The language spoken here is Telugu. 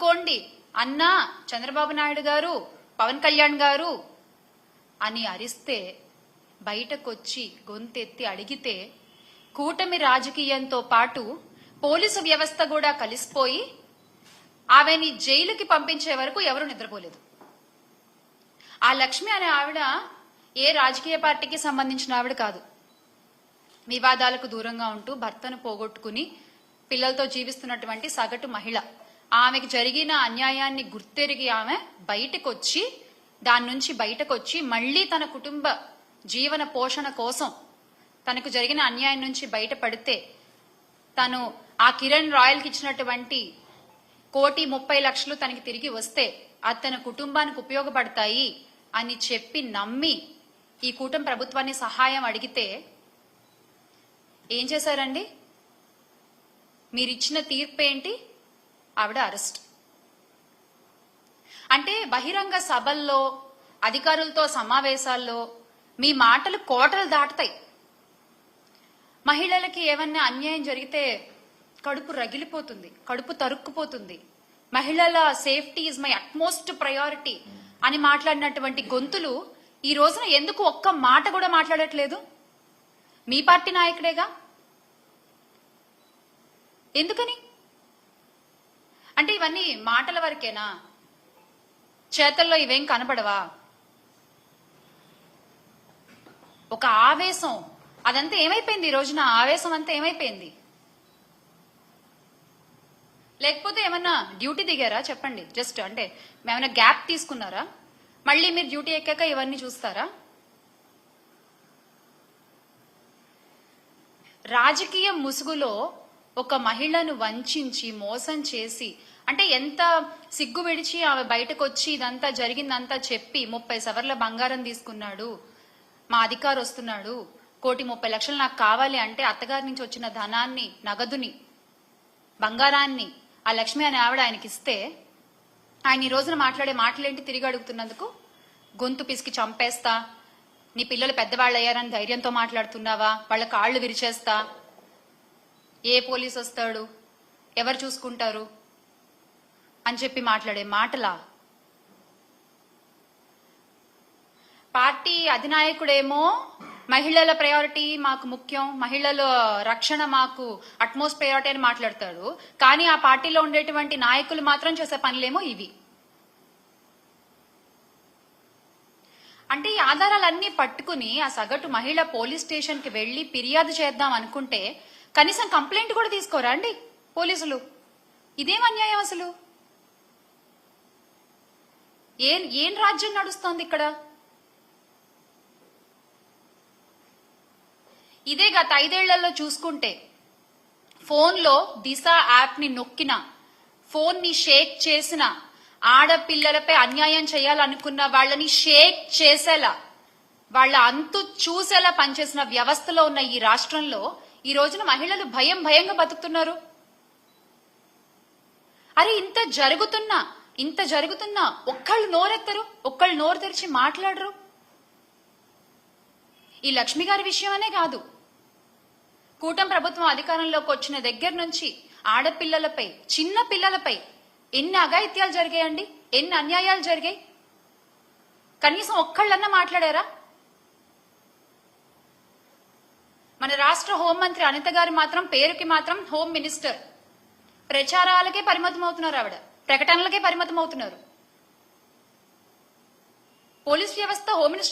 ఆదుకోండి అన్నా చంద్రబాబు నాయుడు గారు పవన్ కళ్యాణ్ గారు అని అరిస్తే బయటకొచ్చి గొంతెత్తి అడిగితే కూటమి రాజకీయంతో పాటు పోలీసు వ్యవస్థ కూడా కలిసిపోయి ఆమెని జైలుకి పంపించే వరకు ఎవరు నిద్రపోలేదు. ఆ లక్ష్మి అనే ఆవిడ ఏ రాజకీయ పార్టీకి సంబంధించిన ఆవిడ కాదు. వివాదాలకు దూరంగా ఉంటూ భర్తను పోగొట్టుకుని పిల్లలతో జీవిస్తున్నటువంటి సగటు మహిళ. ఆమెకి జరిగిన అన్యాయాన్ని గుర్తెరిగి ఆమె బయటకొచ్చి దాని నుంచి బయటకొచ్చి మళ్ళీ తన కుటుంబ జీవన పోషణ కోసం తనకు జరిగిన అన్యాయం నుంచి బయటపడితే తను ఆ కిరణ్ రాయల్కి ఇచ్చినటువంటి కోటి ముప్పై లక్షలు తనకి తిరిగి వస్తే అది తన కుటుంబానికి ఉపయోగపడతాయి అని చెప్పి నమ్మి ఈ కూటమి ప్రభుత్వాన్ని సహాయం అడిగితే ఏం చేశారండి? మీరిచ్చిన తీర్పు ఏంటి ఆవిడ అరెస్ట్. అంటే బహిరంగ సభల్లో అధికారులతో సమావేశాల్లో మీ మాటలు కోటలు దాటుతాయి. మహిళలకి ఏమన్నా అన్యాయం జరిగితే కడుపు రగిలిపోతుంది కడుపు తరుక్కుపోతుంది. మహిళల safety is my utmost priority అని మాట్లాడినటువంటి గొంతులు ఈ రోజున ఎందుకు ఒక్క మాట కూడా మాట్లాడట్లేదు? మీ పార్టీ నాయకుడేగా? ఎందుకని? అంటే ఇవన్నీ మాటల వరకేనా? చేతల్లో ఇవేం కనపడవా ఒక ఆవేశం. అదంతా ఏమైపోయింది ఈ రోజున? ఆవేశం అంతా ఏమైపోయింది? లేకపోతే ఏమన్నా డ్యూటీ దిగారా? చెప్పండి. జస్ట్ అంటే ఏమైనా గ్యాప్ తీసుకున్నారా? మళ్ళీ మీరు డ్యూటీ ఎక్కాక ఇవన్నీ చూస్తారా? రాజకీయ ముసుగులో ఒక మహిళను వంచించి మోసం చేసి అంటే ఎంత సిగ్గు విడిచి ఆమె బయటకు వచ్చి ఇదంతా జరిగిందంతా చెప్పి ముప్పై సవర్ల బంగారం తీసుకున్నాడు మా అధికారు వస్తున్నాడు కోటి ముప్పై లక్షలు నాకు కావాలి అంటే అత్తగారి నుంచి వచ్చిన ధనాన్ని నగదుని బంగారాన్ని ఆ లక్ష్మి అనే ఆవిడ ఆయనకి ఇస్తే ఆయన ఈ రోజున మాట్లాడే మాటలేంటి తిరిగి అడుగుతున్నందుకు? గొంతు పిసికి చంపేస్తా నీ పిల్లలు పెద్దవాళ్ళు అయ్యారని ధైర్యంతో మాట్లాడుతున్నావా? వాళ్ళ కాళ్ళు విరిచేస్తా ఏ పోలీస్ వస్తాడు? ఎవరు చూసుకుంటారు? అని చెప్పి మాట్లాడే మాటలా? పార్టీ అధినాయకుడేమో మహిళల ప్రయారిటీ మాకు ముఖ్యం మహిళల రక్షణ మాకు అట్మోస్ట్ ప్రయారిటీ అని మాట్లాడతాడు. కానీ ఆ పార్టీలో ఉండేటువంటి నాయకులు మాత్రం చేసే పనులేమో ఇవి. అంటే ఈ ఆధారాలన్నీ పట్టుకుని ఆ సగటు మహిళ పోలీస్ స్టేషన్కి వెళ్ళి వెళ్ళి ఫిర్యాదు చేద్దాం అనుకుంటే కనీసం కంప్లైంట్ కూడా తీసుకోరా అండి? పోలీసులు. ఇదేం అన్యాయం అసలు? ఏం ఏం రాజ్యం నడుస్తోంది ఇక్కడ? ఇదే గత ఐదేళ్ళలో చూసుకుంటే ఫోన్లో దిశ యాప్ని నొక్కిన ఫోన్ని షేక్ చేసిన ఆడపిల్లలపై అన్యాయం చేయాలనుకున్న వాళ్ళని షేక్ చేసేలా వాళ్ళ అంతు చూసేలా పనిచేసిన వ్యవస్థలో ఉన్న ఈ రాష్ట్రంలో ఈ రోజున మహిళలు భయం భయంగా బతుకుతున్నారు. అరే ఇంత జరుగుతున్నా ఇంత జరుగుతున్నా ఒక్కళ్ళు నోరెత్తరు ఒక్కళ్ళు నోరు తెరిచి మాట్లాడరు. ఈ లక్ష్మి గారి విషయమనే కాదు. కూటం ప్రభుత్వం అధికారంలోకి వచ్చిన దగ్గర నుంచి ఆడపిల్లలపై చిన్న పిల్లలపై ఎన్ని అఘాయిత్యాలు జరిగాయండి? ఎన్ని అన్యాయాలు జరిగాయి? కనీసం ఒక్కళ్ళన్నా మాట్లాడారా? మన రాష్ట్ర హోంమంత్రి అనిత గారు మాత్రం పేరుకి మాత్రం హోమ్ మినిస్టర్. ప్రచారాలకే పరిమితం అవుతున్నారు ఆవిడ. ప్రకటనలకే పరిమితం అవుతున్నారు పోలీస్ వ్యవస్థ హోమ్ మినిస్టర్